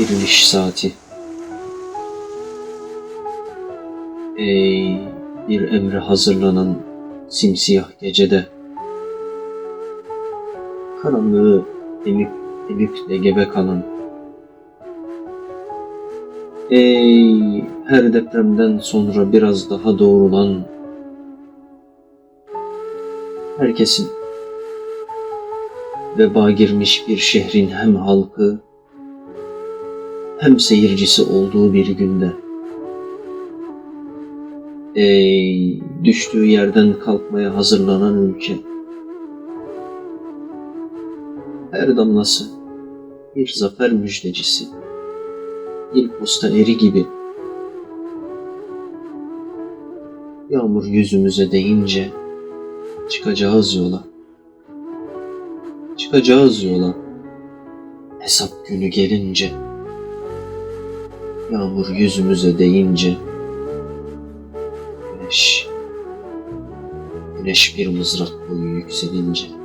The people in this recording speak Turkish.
Diriliş saati. Ey bir emre hazırlanan simsiyah gecede. Karanlığı emip emip de gebe kalan. Ey her depremden sonra biraz daha doğrulan. Herkesin veba girmiş bir şehrin hem halkı hem seyircisi olduğu bir günde. Ey düştüğü yerden kalkmaya hazırlanan ülke. Her damlası bir zafer müjdecisi. Bir posta eri gibi. Yağmur yüzümüze değince çıkacağız yola. Çıkacağız yola. Hesap günü gelince Yağmur yüzümüze değince Güneş Güneş bir mızrak boyu yükselince